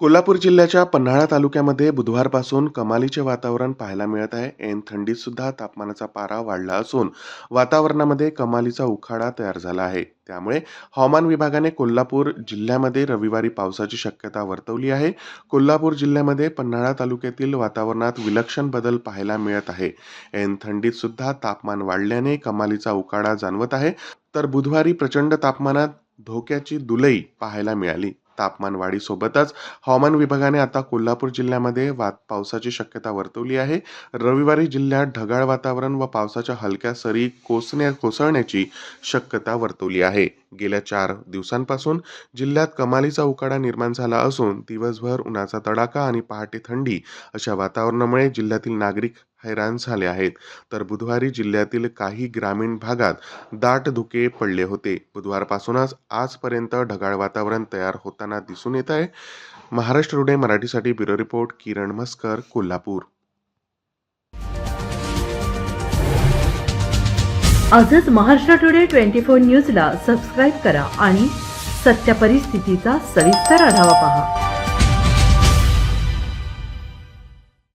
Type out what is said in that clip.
कोल्हापूर जिल्ह्याच्या पन्हाळा तालुक्यामध्ये बुधवारपासून कमालीचे वातावरण पाहायला मिळत आहे. ऐन थंडीत सुद्धा तापमानाचा पारा वाढला असून वातावरणामध्ये कमालीचा उखाडा तयार झाला आहे. त्यामुळे हवामान विभागाने कोल्हापूर जिल्ह्यामध्ये रविवारी पावसाची शक्यता वर्तवली आहे. कोल्हापूर जिल्ह्यामध्ये पन्हाळा तालुक्यातील वातावरणात विलक्षण बदल पाहायला मिळत आहे. ऐन थंडीत सुद्धा तापमान वाढल्याने कमालीचा उखाडा जाणवत आहे. तर बुधवारी प्रचंड तापमानात धोक्याची दुलई पाहायला मिळाली. तापमान वाढीसोबतच हवामान विभागाने आता कोल्हापूर जिल्ह्यामध्ये वात पावसाची शक्यता वर्तवली आहे. रविवारी जिल्ह्यात ढगाळ वातावरण व पावसाच्या हलक्या सरी कोसण्या कोसळण्याची शक्यता वर्तवली आहे. गेल्या चार दिवसांपासून जिल्ह्यात कमालीचा उकाडा निर्माण झाला असून दिवसभर उन्हाचा तडाखा आणि पहाटे थंडी अशा वातावरणामुळे जिल्ह्यातील नागरिक हैराण झाले आहेत. तर बुधवारी जिल्ह्यातील काही ग्रामीण भागात दाट धुके पडले होते. बुधवारपासूनच आजपर्यंत ढगाळ वातावरण तयार होताना दिसून येत आहे. महाराष्ट्र टुडे मराठीसाठी ब्युरो रिपोर्ट किरण मस्कर कोल्हापूर. आजच महाराष्ट्र टुडे ट्वेंटी फोर न्यूजला सबस्क्राईब करा आणि सत्य परिस्थितीचा सविस्तर आढावा पहा.